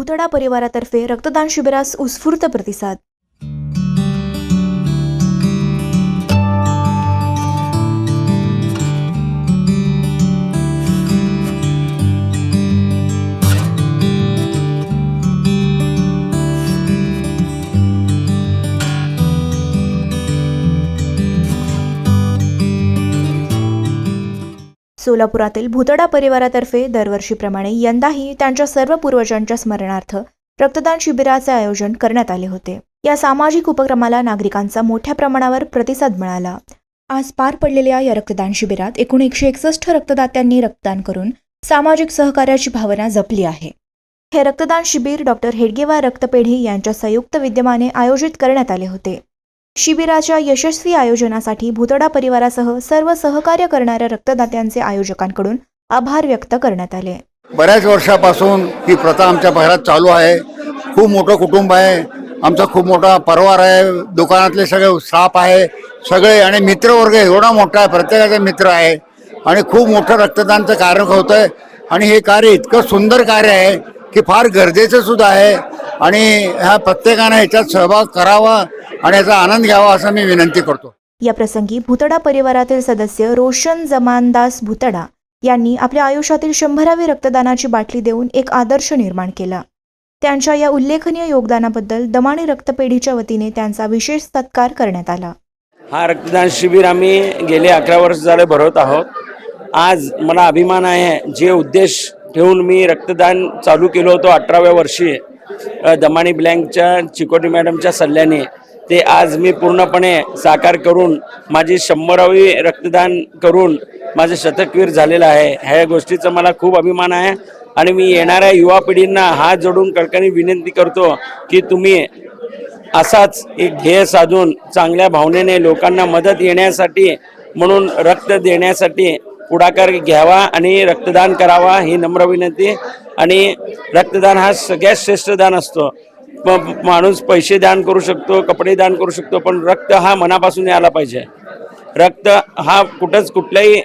भुतडा परिवारातर्फे रक्तदान शिबिरास उत्स्फूर्त प्रतिसाद. सोलापुरातील भुतडा परिवारातर्फे दरवर्षीप्रमाणे यंदाही त्यांच्या सर्व पूर्वजांच्या स्मरणार्थ रक्तदान शिबिराचे आयोजन करण्यात आले होते. या सामाजिक उपक्रमाला नागरिकांचा मोठ्या प्रमाणावर प्रतिसाद मिळाला. आज पार पडलेल्या या रक्तदान शिबिरात एकूण एकशे एकसष्ट रक्तदात्यांनी रक्तदान करून सामाजिक सहकार्याची भावना जपली आहे. हे रक्तदान शिबिर डॉक्टर हेडगेवार रक्तपेढी यांच्या संयुक्त विद्यमाने आयोजित करण्यात आले होते. शिबिराच्या यशस्वी आयोजनासाठी भुतडा परिवारासह सर्व सहकार्य करणाऱ्या रक्तदात्यांचे आयोजकांकडून आभार व्यक्त करण्यात आले. बऱ्याच वर्षापासून ही प्रथा आमच्या भागात चालू आहे. खूप मोठं कुटुंब आहे. आमचा खूप मोठा परिवार आहे. दुकानातले सगळे स्टाफ आहे. सगळे आणि मित्रवर्ग एवढा मोठा आहे. प्रत्येकाचा मित्र आहे. आणि खूप मोठं रक्तदानचं कार्य होतं आहे आणि हे कार्य इतकं सुंदर कार्य आहे की फार गरजेचं सुद्धा आहे. आणि ह्या प्रत्येकानं ह्याच्यात सहभाग करावा. आणि याचा आनंद घ्यावा असं मी विनंती करतो. या प्रसंगी भुतडा परिवारातील सदस्य रोशन जमानदास भुतडा यांनी आपल्या आयुष्यातील शंभरावी रक्तदानाची बाटली देऊन एक आदर्श निर्माण केला. त्यांच्या या उल्लेखनीय योगदानाबद्दल दमाणी रक्तपेढीच्या वतीने त्यांचा विशेष सत्कार करण्यात आला. हा रक्तदान शिबिर आम्ही गेले अकरा वर्ष झाले भरवत आहोत. आज मला अभिमान आहे जे उद्देश ठेवून मी रक्तदान चालू केलं होतं अठराव्या वर्षी दमाणी ब्लँकच्या चिकोटी मॅडमच्या सल्ल्याने. ते आज मी पूर्णपणे साकार करून माझी शंभरावी रक्तदान करून माझं शतकवीर झालेलं आहे. ह्या गोष्टीचा मला खूप अभिमान आहे. आणि मी येणाऱ्या युवा पिढींना हात जोडून कडकणी विनंती करतो की तुम्ही असाच एक ध्येय साधून चांगल्या भावनेने लोकांना मदत येण्यासाठी म्हणून रक्त देण्यासाठी पुढाकार घ्यावा आणि रक्तदान करावा ही नम्र विनंती. आणि रक्तदान हा सगळ्यात श्रेष्ठ दान असतो. माणूस पैसे दान करू शकतो कपडे दान करू शकतो पण रक्त हा मनापासून यायला पाहिजे. रक्त हा कुठंच कुठल्याही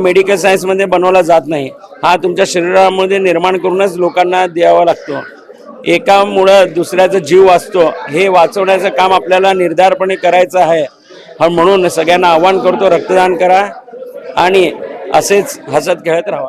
मेडिकल सायन्समध्ये बनवला जात नाही. हा तुमच्या शरीरामध्ये निर्माण करूनच लोकांना द्यावा लागतो. एकामुळं दुसऱ्याचा जीव वाचतो. हे वाचवण्याचं काम आपल्याला निर्धारपणे करायचं आहे. हा म्हणून सगळ्यांना आव्हान करतो रक्तदान करा आणि असेच हसत खेळत राहा.